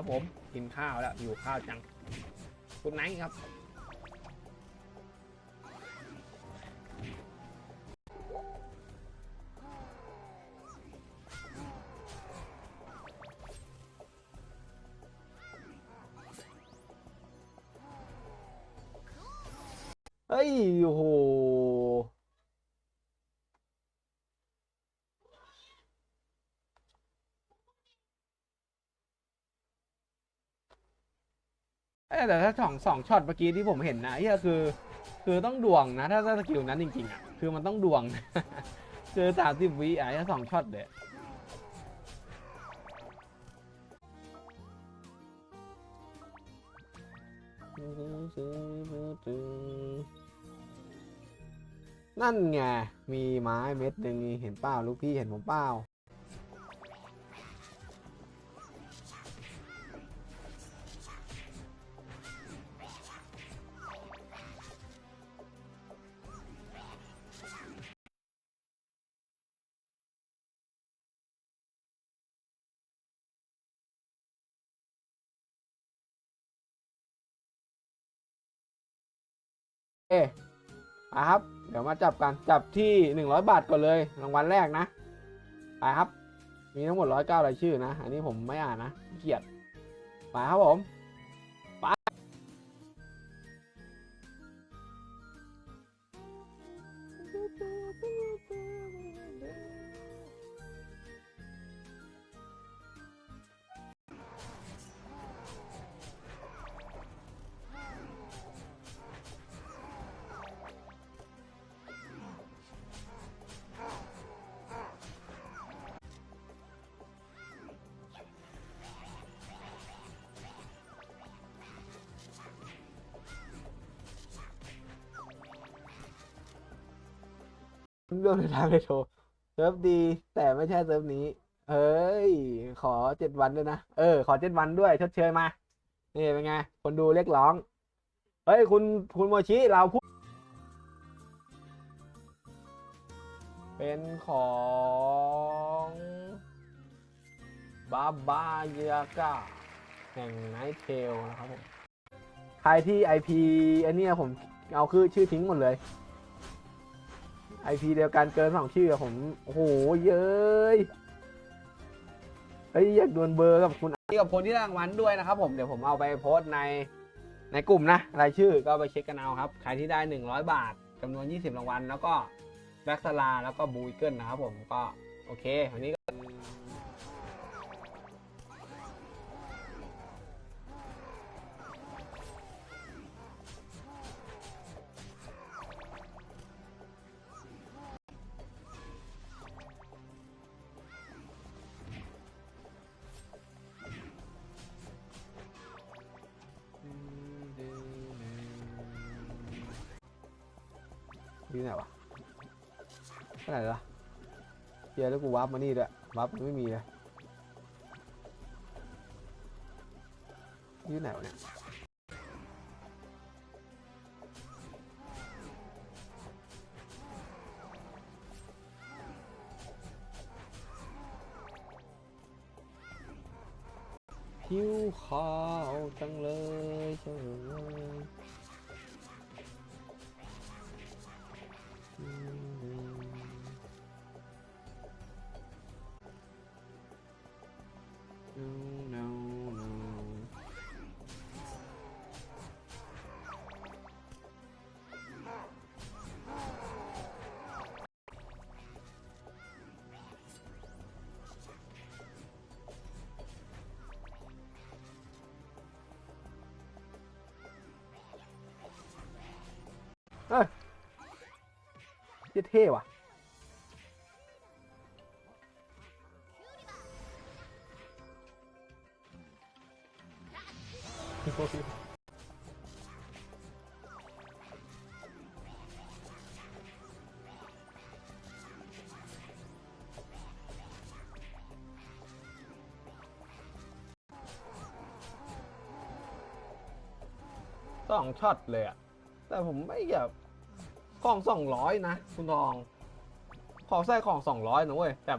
ครับผมกินข้าวแล้วอยู่ข้าวจังคุณไนท์ครับ แต่ถ้าสองสองช็อตเมื่อกี้ที่ผมเห็นนะเฮียคือ คือต้องดวงนะ ถ้าถ้าสกิลนั้นจริงๆอะคือมันต้องดวงคือสามสิบวิอะถ้าสองช็อตเลยนั่นไง มีไม้เม็ดหนึ่งเห็นเปล่าลูกพี่เห็นผมเปล่า เอ๊ะมาครับ เดี๋ยวมาจับกัน จับที่ 100 บาทก่อนเลย รางวัลแรกนะ ไปครับ มีทั้งหมด 109รายชื่อนะ อันนี้ผมไม่อ่านนะ เกียดไปครับผม เรื่องในทางไปโทรเซิร์ฟดี แต่ไม่ใช่เซิร์ฟนี้ เฮ้ย ขอเจ็ดวันด้วยนะ เออ ขอเจ็ดวันด้วยชดเชยมา นี่เป็นไง คนดูเรียกร้อง เฮ้ย คุณคุณโมชิเราพูด เป็นของบาบายากาแห่งไนท์เทลนะครับผม ใครที่ IP อันนี้ผมเอาคือชื่อทิ้งหมดเลย IP เดียวกันเกินสองชื่ออะผมโอ้โหเย้ยเฮ้ยอยากดวลเบอร์กับคุณกับคนที่รางวัลด้วยนะครับผมเดี๋ยวผมเอาไปโพสต์ในในกลุ่มนะรายชื่อก็ไปเช็คกันเอาครับใครที่ได้ 100 บาทจำนวน 20 รางวัลแล้วก็แบ็กสลาแล้วก็บูอิเกิลนะครับผมก็โอเควันนี้ วาร์ปมานี่ด้วยวาร์ปมันไม่มีเลยอยู่ไหนวะเนี่ยหิวข้าวจังเลยจังเลย เท่ว่ะสองช็อตเลยอะแต่ผมไม่อยาก ของสองร้อยนะ คุณทอง ขอใส่ของสองร้อยนะเว้ย แต่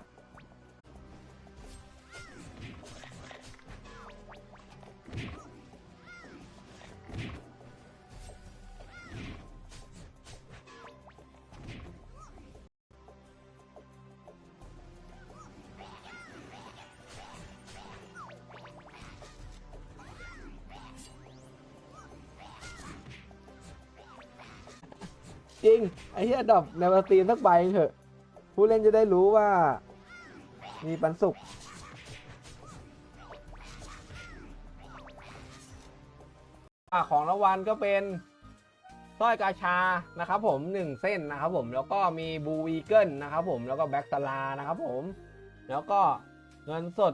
ดอปในสตรีมสักใบเถอะ ผู้เล่นจะได้รู้ว่า มีปันสุขของรางวัลก็เป็นสร้อยกาชานะครับผมหนึ่งเส้นนะครับผมแล้วก็มีบูวีเกิลนะครับผมแล้วก็แบ็กสลานะครับผม แล้วก็เงินสด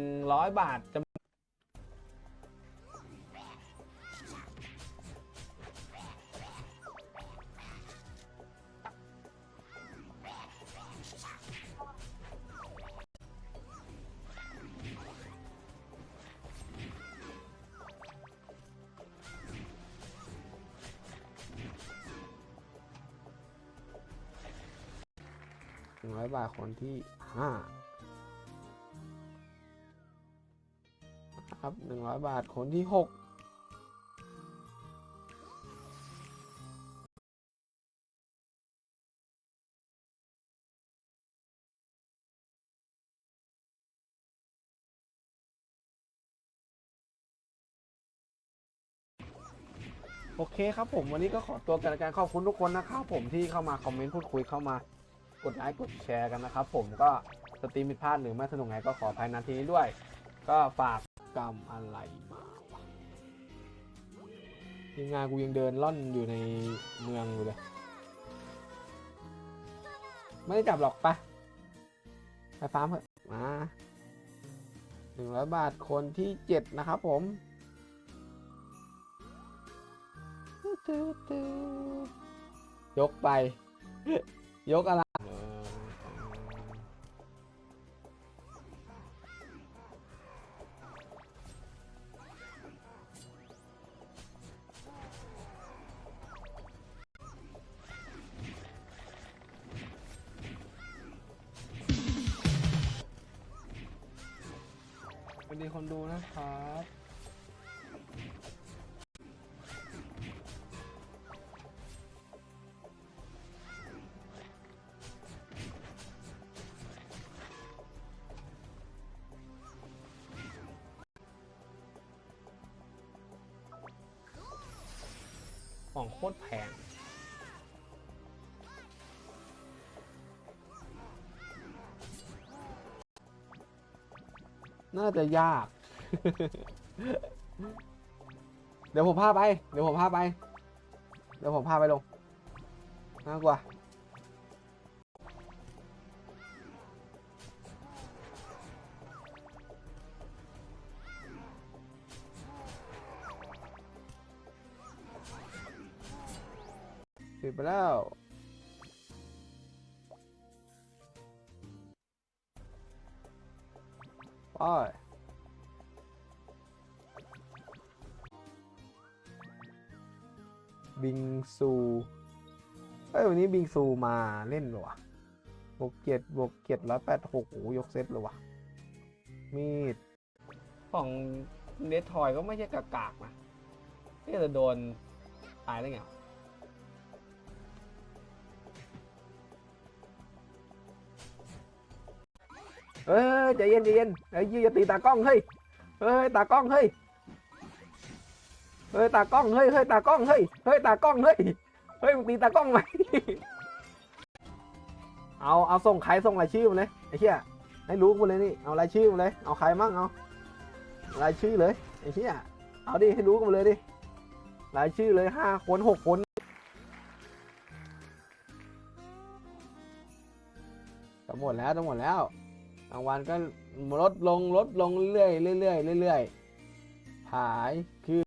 100 บาทจ บาทคนที่ห้าครับหนึ่งร้อยบาทคนที่หกโอเคครับผมวันนี้ก็ขอตัวกันกันขอบคุณทุกคนนะครับผมที่เข้ามาคอมเมนต์พูดคุยเข้ามา กดไลค์กดแชร์กันนะครับผมก็สตรีมผิดพลาดหรือไม่สนุกไงก็ขออภัยนาทีนี้ด้วย ก็ฝากกรรมอะไรมาทีมงานกูยังเดินล่อนอยู่ในเมืองอยู่เลย ไม่ได้จับหรอกปะไปฟาร์มเถอะมาหนึ่งร้อยบาทคนที่เจ็ดนะครับผมยกไป ยกอะไร ของโคตรแพงน่าจะยาก เดี๋ยวผมพาไป เดี๋ยวผมพาไป เดี๋ยวผมพาไปลง น่ากลัวปิดไปแล้วไป บิงซูเอ้ยวันนี้บิงซูมาเล่นเหรอวะบวกเจ็ดบวกเจ็ดร้อยแปดหกโอ้ยกเซตเลยวะ มีด ของเดททอยก็ไม่ใช่กากๆนะนี่จะโดน ตายได้ไงเอ้ยใจเย็นใจเย็นไอ้ยี่อย่าตีตากล้องเฮ้ยเฮ้ยตากล้องเฮ้ย เฮ้ยตากล้องเฮ้ยเฮ้ยตากล้องเฮ้ยเฮ้ยตากล้องเฮ้ยเฮ้ยมึงตีตากล้องไหมเอาเอาส่งใครส่งรายชื่อมาเลยไอ้เหี้ยให้รู้กูเลยนี่เอารายชื่อมาเลยเอาใครมั่งเอารายชื่อเลยไอ้เหี้ยเอาดิให้รู้กันมาเลยดิรายชื่อเลยห้าคนหกคนจะหมดแล้วจะหมดแล้วรางวัลก็ลดลงลดลงเรื่อยๆเรื่อยเรื่อยหายคือ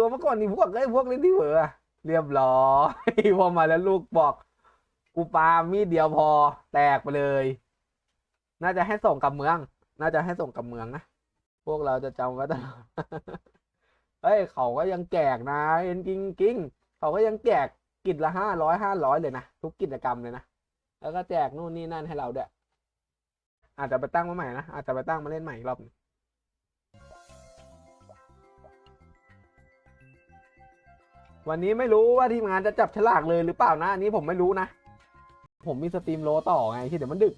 รวมมาก่อนนี่พวกไอ้พวกเล่นที่เหวอะเรียบร้อยพอมาแล้วลูกบอกกูปามีดเดียวพอ แตกไปเลย น่าจะให้ส่งกับเมือง น่าจะให้ส่งกับเมืองนะพวกเราจะจำไว้ตลอดเฮ้ยเขาก็ยังแจกนะเอ็นจริงจริงเขาก็ยังแจกกิจละห้าร้อยห้าร้อยเลยนะทุกกิจกรรมเลยนะแล้วก็แจกนู่นนี่นั่นให้เราด้วยอาจจะไปตั้งมาใหม่นะอาจจะไปตั้งมาเล่นใหม่อีกรอบนึง วันนี้ไม่รู้ว่าทีมงานจะจับฉลากเลยหรือเปล่านะอันนี้ผมไม่รู้นะ ผมมีสตรีมโลต่อไงที่เดี๋ยวมันดึก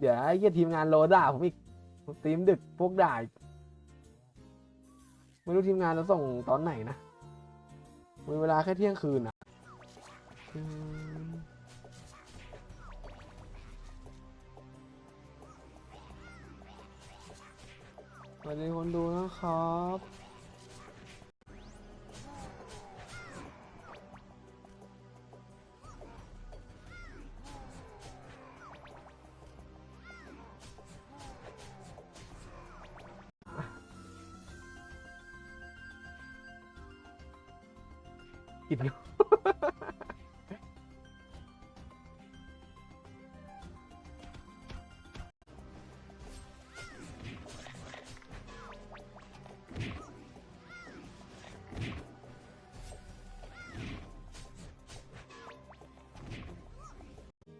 เดี๋ยวไอ้เหี้ยทีมงานโลด่าผมอีกสตรีมดึกพวกด่าไม่รู้ทีมงานจะส่งตอนไหนนะมีเวลาแค่เที่ยงคืนอะสวัสดีคนดูนะครับ กินอยู่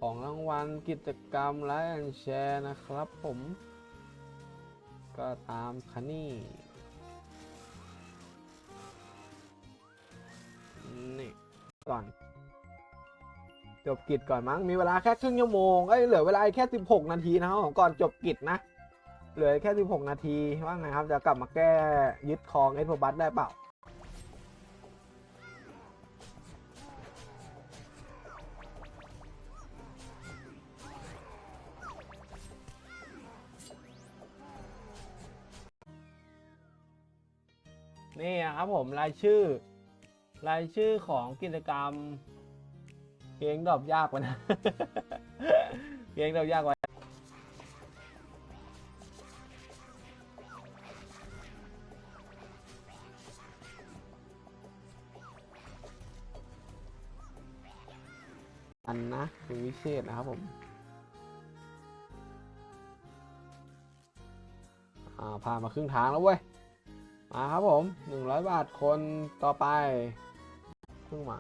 ของรางวัลกิจกรรมไลฟ์แอนแชร์นะครับผม ก็ตามคันนี่ จบกิจก่อนมั้งมีเวลาแค่ครึ่งชั่วโมงเอ้ยเหลือเวลาแค่ 16 นาทีนะครับผมก่อนจบกิจนะเหลือแค่ 16 นาทีว่าไงครับจะกลับมาแก้ยึดครองเอสโบัสได้เปล่านี่ครับผมรายชื่อ รายชื่อของกิจกรรม เกงดอกยากกว่านะเกงดอกยากกว่าอันนะคุณวิเชษนะครับผมอ่าผ่านมาครึ่งทางแล้วเว้ย มาครับผม 100 บาทคนต่อไปเพิ่งมา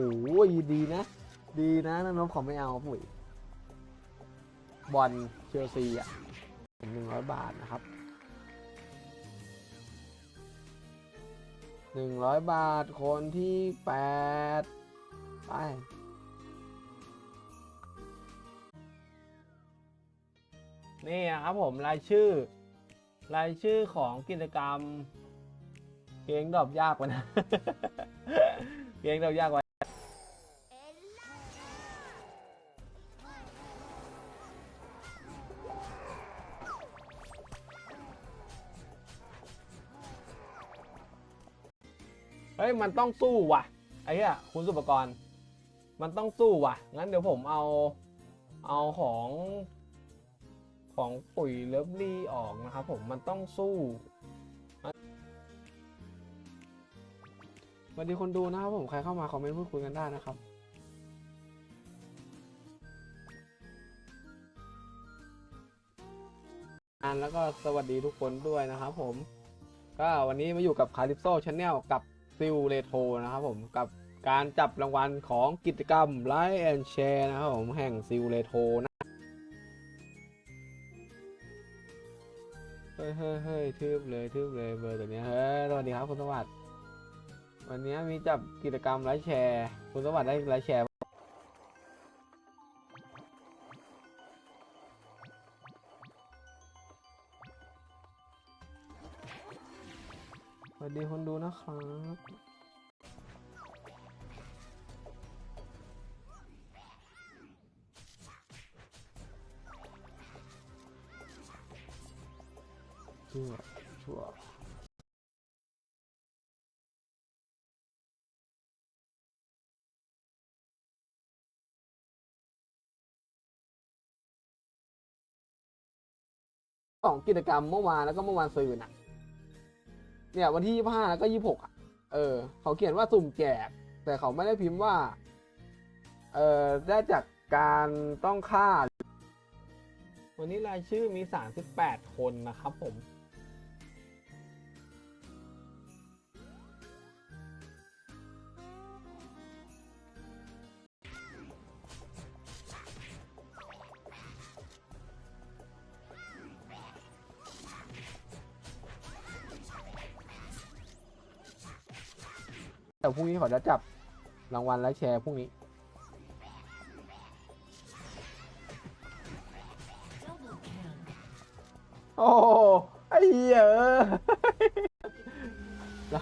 โอ้ยดีนะ ดีนะน้องๆขอไม่เอาปุ๋ยบอลเชลซีอะหนึ่งร้อยบาทนะครับหนึ่งร้อยบาทคนที่แปดไปนี่ครับผมรายชื่อ รายชื่อของกิจกรรม เกงดอกยากกว่านะ เกงดอกยากกว่า ฮ้ยมันต้องสู้ว่ะไอ้เหี้ยคุณสุปกรณ์ มันต้องสู้ว่ะ งั้นเดี๋ยวผมเอาเอาของของปุ๋ยเลิฟลี่ออกนะครับผมมันต้องสู้สวัสดีคนดูนะครับผมใครเข้ามาคอมเมนต์พูดคุยกันได้นะครับอันแล้วก็สวัสดีทุกคนด้วยนะครับผม ก็วันนี้มาอยู่กับคาริโซชาแนลกับ ซิลเรโทนะครับผมกับการจับรางวัลของกิจกรรมไลฟ์แอนแชร์นะครับผมแห่งซิลเรโทนะเฮ้ยเฮ้ยเฮ้ยทืบเลยทืบเลยเบอร์ตัวเนี้ยเฮ้ยสวัสดีครับคุณสวัสดิ์วันนี้มีจับกิจกรรมไลฟ์แชร์ คุณสวัสดิ์ได้ไลฟ์แชร์ วัสดีคนดูนะครับชั่วชั่วของกิจกรรมเมื่อวานแล้วก็เมื่อวานซืนอะ เนี่ยวันที่ยี่ห้าแล้วก็ยี่หกอะ เออ เขาเขียนว่าสุ่มแจก แต่เขาไม่ได้พิมพ์ว่า เออได้จากการต้องค่า วันนี้รายชื่อมีสามสิบแปดคนนะครับผม แต่พรุ่งนี้เขาจะจับรางวัลและแชร์พรุ่งนี้ โอ้ไอ้เหี้ยเออเรา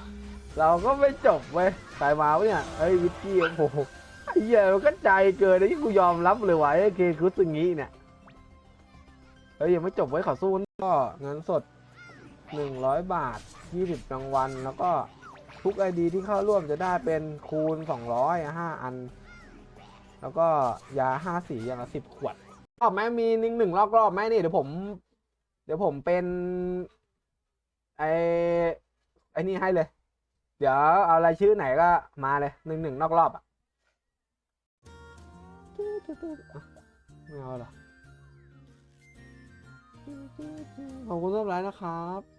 เราก็ไม่จบเว้ยสายวะเนี่ยเฮ้ยวิกกี้โอ้โหไอ้เหี้ยมันก็ใจเกินเลยที่กูยอมรับเลยว่ะไอ้เคคุสึงี้เนี่ยเฮ้ยยังไม่จบไว้ขอสู้ก็เงินสดหนึ่งร้อยบาทยี่สิบรางวัลแล้วก็ ทุกไอดีที่เข้าร่วมจะได้เป็นคูณสองร้อยห้าอัน แล้วก็ยาห้าสีอย่างละสิบขวดรอบไหมมีหนึ่งหนึ่งรอบรอบไหมนี่เดี๋ยวผม เดี๋ยวผมเป็น ไอไอนี่ให้เลย เดี๋ยวเอารายชื่อไหนก็มาเลยหนึ่งหนึ่งนอกรอบอะไม่เอาหรอขอบคุณสำหรับไลน์นะครับ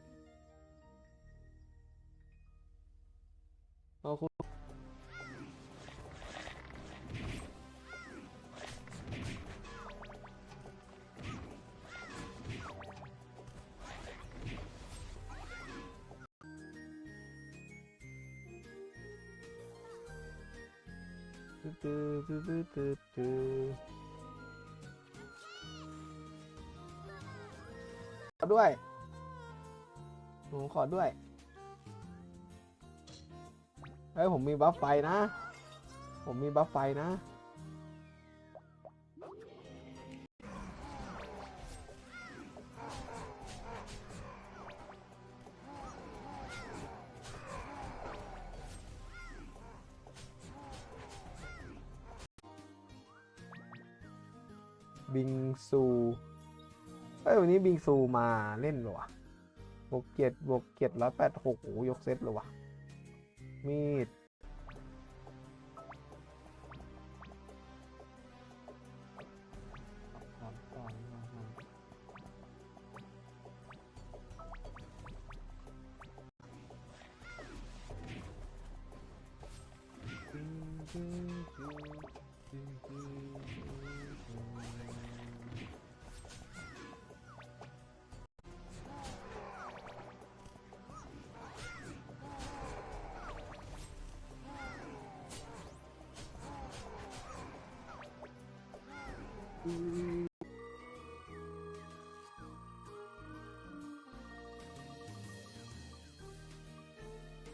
ตือตือตือตือตือขอด้วยหนูขอด้วย เฮ้ยผมมีบัฟไฟนะ ผมมีบัฟไฟนะ วันนี้บิงซูมาเล่นหรอวะบวกเจ็ดบวกเจ็ดร้อยแปดหกโอ้ยกเซตเลยวะ มีด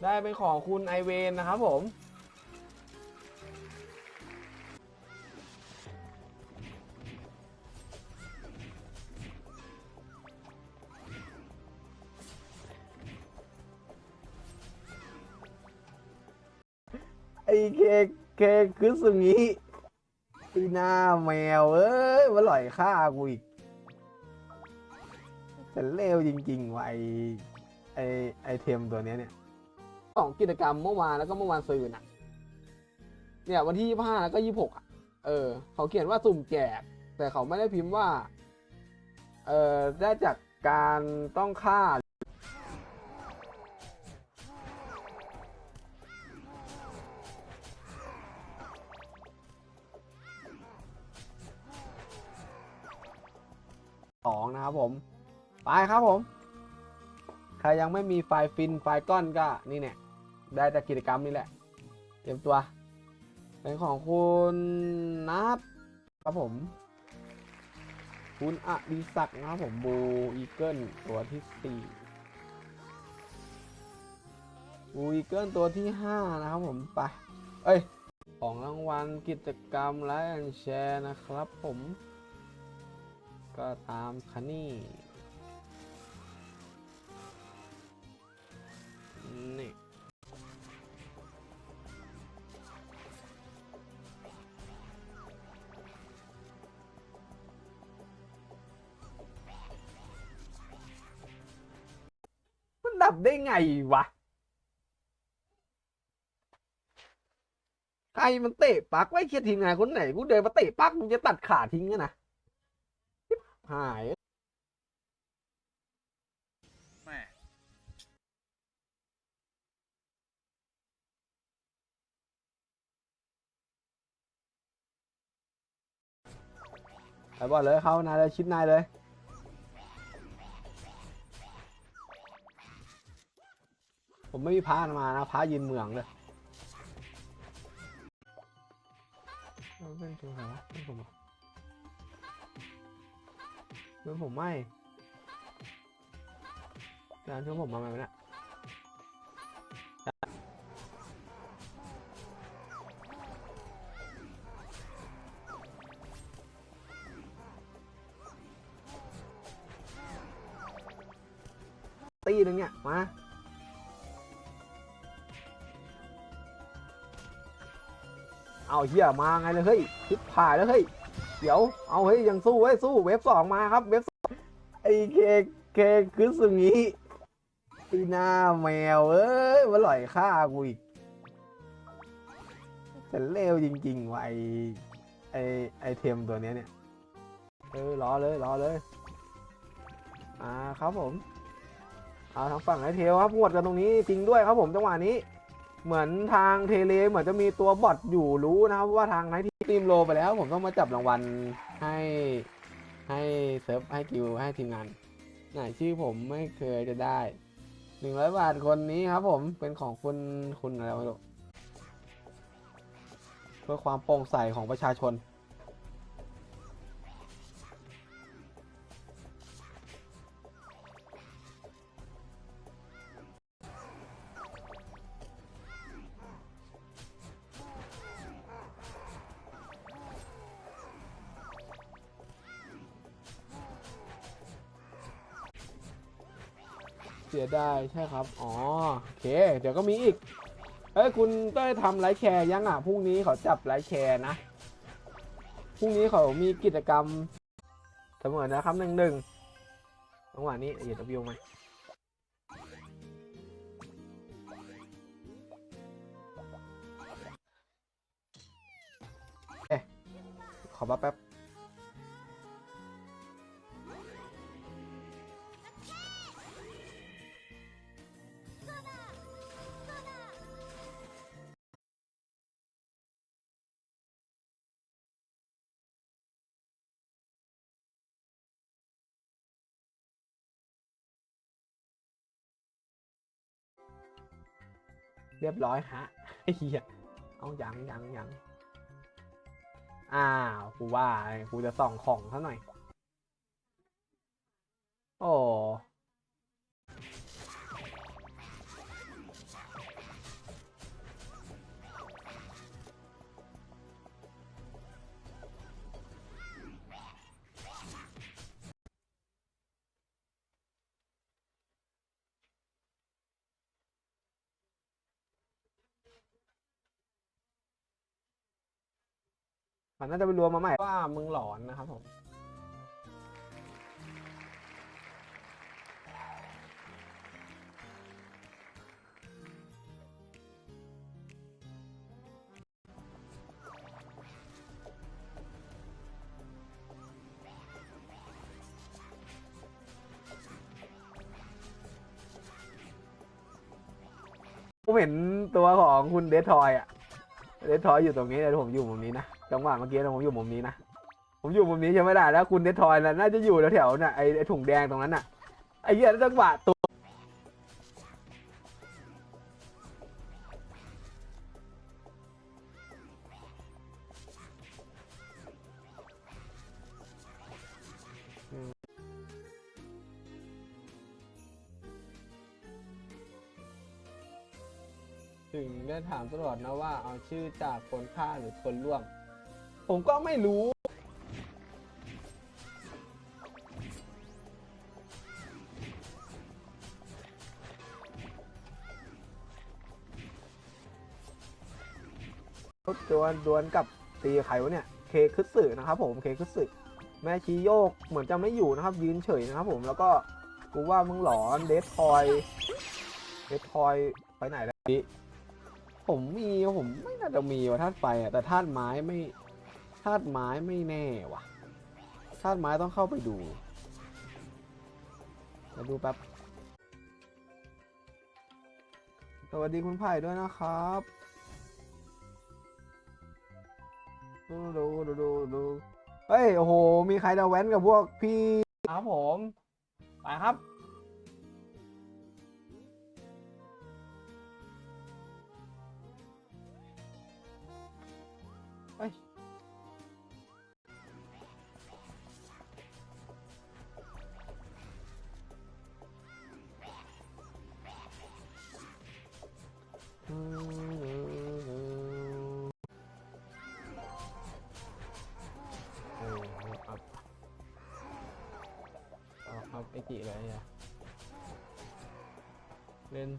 ได้เป็นของคุณไอเวนนะครับผม ไอเคเคคือสุงี้ไอหน้าแมว เอ้ยมาหล่อยฆ่ากูอีกฉันเลวจริงๆว่ะไอไอไอเทมตัวเนี้ยเนี่ย ของกิจกรรมเมื่อวานแล้วก็เมื่อวานซืนอะ เนี่ย วันที่ยี่ห้าแล้วก็ยี่หกอะ เออ เขาเขียนว่าสุ่มแจก แต่เขาไม่ได้พิมพ์ว่า เออได้จากการต้องฆ่าสองนะครับผม ไปครับผม ใครยังไม่มีไฟล์ฟินไฟล์ก้อนก็นี่เนี่ย ได้จากกิจกรรมนี่แหละ เตรียมตัวเป็นของคุณนัทครับผม คุณอดิศักดิ์นะครับผมบูอีเกิลตัวที่สี่บูอีเกิลตัวที่ห้านะครับผมไป เอ้ย ของรางวัลกิจกรรมไลค์แอนแชร์นะครับผม ก็ตามคันนี่นี่ ดับได้ไงวะ ใครมันเตะปักไว้เคียร์ทีมงานคนไหนกูเดินมาเตะปักมึงจะตัดขาทิ้งนะหายแม่ไปบอลเลยเข้านายเลยชิดนายเลย ผมไม่มีพาะมานะพาะยืนเมืองเลยเล่นตัวไหนวะเล่นผมเล่นผมไม่จานช่วยผมมาไหมวะเนี่ยตีนึงเนี่ย มา เฮียมาไงเลยเฮ้ยทิปผ่ายแล้วเฮ้ยเดี๋ยวเอาเฮ้ยยังสู้เว้ยสู้เว็บสองมาครับเว็บสองไอ้เคเคคือสึงี้ไอ้หน้าแมวเอ้ยมาหล่อยฆ่ากูอีกแต่เลวจริงๆว่ะไอไอไอเทมตัวเนี้ยเนี่ยเออรอเลยรอเลยอ่าครับผมเอาทางฝั่งไอเทลครับหวดกันตรงนี้จริงด้วยครับผมจังหวะนี้ เหมือนทางเทเลเหมือนจะมีตัวบอทอยู่รู้นะครับว่าทางไหนที่ทีมโลไปแล้ว ผมต้องมาจับรางวัลให้ให้เซิร์ฟให้กิวให้ทีมงานไหนชื่อผมไม่เคยจะได้หนึ่งร้อยบาทคนนี้ครับผมเป็นของคุณคุณอะไรไม่รู้เพื่อความโปร่งใสของประชาชน ได้ใช่ครับอ๋อโอเค เดี๋ยวก็มีอีกเอ้ยคุณเต้ยทำไลฟ์แชร์ยังอะพรุ่งนี้เขาจับไลฟ์แชร์นะพรุ่งนี้เขามีกิจกรรมเสมอนะครับหนึ่งหนึ่งจังหวะนี้เหยียดวิวไหมเอ๊ะขอแป๊บแป๊บ เรียบร้อยฮะไอ้เหี้ยเอายังยังยังอ้าวกูว่ากูจะส่องของซะหน่อย โอ้ มันน่าจะไปรวมมาใหม่ว่ามึงหลอนนะครับผมผมเห็นตัวของคุณเดททอยอะเดททอยอยู่ตรงนี้แต่ผมอยู่มุมนี้นะ จังหวะเมื่อกี้นะผมอยู่มุมนี้นะ ผมอยู่มุมนี้ใช่ไหมล่ะแล้วคุณเดททอยน่ะน่าจะอยู่แถวๆน่ะไอไอถุงแดงตรงนั้นน่ะไอ้เหี้ยจังหวะตัวถึงได้ถามตลอดนะว่าเอาชื่อจากคนฆ่าหรือคนร่วม ผมก็ไม่รู้ ดวลดวลกับตีใครวะเนี่ย เคคึสึนะครับผม เคคึสึแม่ชีโยกเหมือนจะไม่อยู่นะครับ ยืนเฉยนะครับผม แล้วก็กูว่ามึงหลอนเดททอยเดททอยไปไหนแล้วนี่ผมมีผมไม่น่าจะมีว่ะธาตุไฟอะแต่ธาตุไม้ไม่ ธาตุไม้ไม่แน่ว่ะธาตุไม้ต้องเข้าไปดูมาดูแป๊บ สวัสดีคุณไผ่ด้วยนะครับดูดูดูดูดูเฮ้ย โอ้โห มีใครจะแว้นกับพวกพี่ ครับผม ไปครับ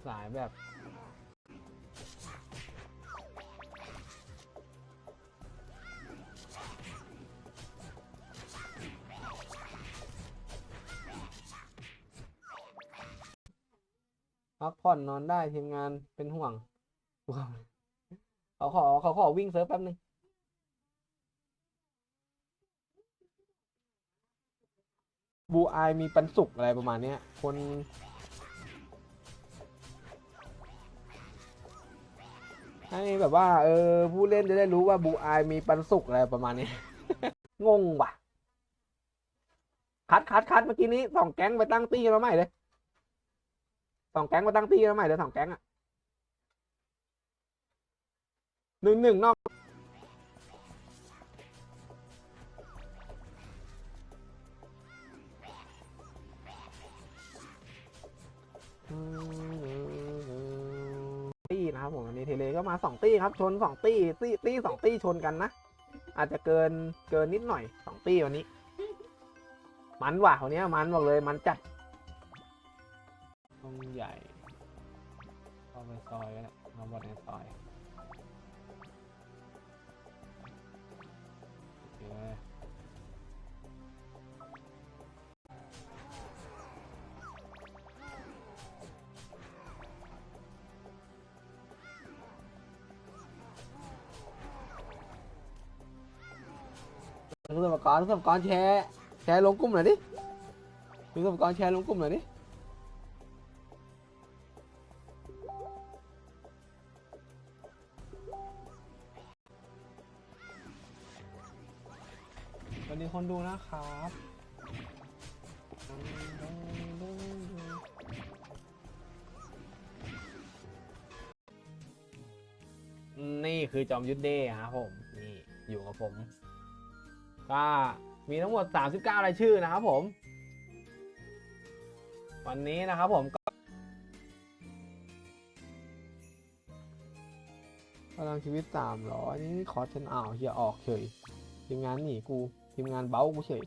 สายแบบ พักผ่อนนอนได้ทีมงานเป็นห่วงเขาขอเขาขอวิ่งเซิร์ฟแป๊บนึงบูอายมีปันสุกอะไรประมาณเนี้ยคน ให้แบบว่า เออ ผู้เล่นจะได้รู้ว่าบูอายมีปันสุกอะไรประมาณนี้ งงว่ะ คัดคัดคัดเมื่อกี้นี้สองแก๊งไปตั้งตี้มาใหม่เลยสองแก๊งมาตั้งตี้มาใหม่เลยสองแก๊งอะหนึ่งหนึ่งนอก นะครับผมอันนี้เทเลก็มาสองตี้ครับชนสองตี้ตี้ตี้สองตี้ชนกันนะอาจจะเกินเกินนิดหน่อยสองตี้วันนี้ มันว่ะวันนี้มันบอกเลยมันจัดห้องใหญ่เข้าไปซอยก็ได้าบดในซอยโอเค คุณสมกรคุณสมกรแชร์แชร์ลงกลุ่มหน่อยดิคุณสมกรแชร์ลงกลุ่มหน่อยดิสวัสดีคนดูนะครับนี่คือจอมยุทธเดย์ครับผม นี่อยู่กับผม ก็มีทั้งหมด 39 รายชื่อนะครับผม วันนี้นะครับผมก็พลังชีวิต300นี่คอร์สฉันอ้าวเฮียออกเฉยทีมงานหนีกูทีมงานเบ้ากูเฉย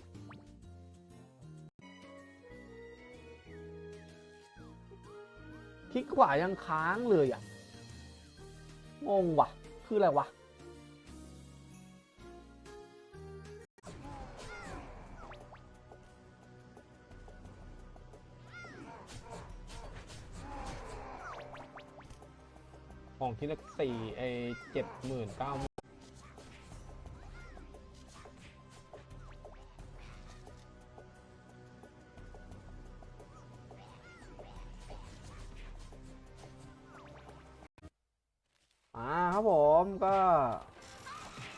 คลิกขวายังค้างเลยอะงงว่ะ คืออะไรวะ ที่ลขสี่ไอเจ็ดหมื่นเก้าอ่าครับผมก็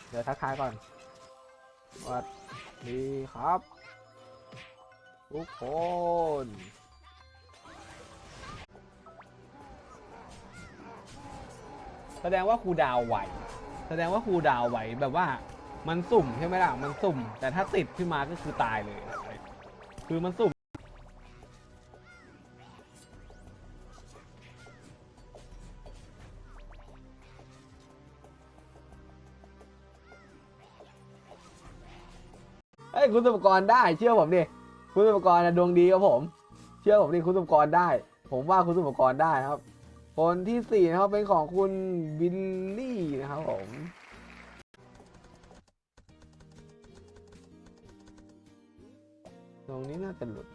เดี๋ยวทักทายก่อนสวัสดีครับ ทุกคน แสดงว่าครูดาวไหว แสดงว่าครูดาวไหวแบบว่ามันสุ่มใช่ไหมล่ะ มันสุ่ม แต่ถ้าติดขึ้นมาก็คือตายเลย คือมันสุ่มเอ้ยคุณสมกรได้เชื่อผมดิ คุณสมกรนะดวงดีครับผม เชื่อผมดิคุณสมกรได้ ผมว่าคุณสมกรได้ครับ คนที่สี่นะครับเป็นของคุณบิลลี่นะครับผมตรงนี้น่าจะหลุด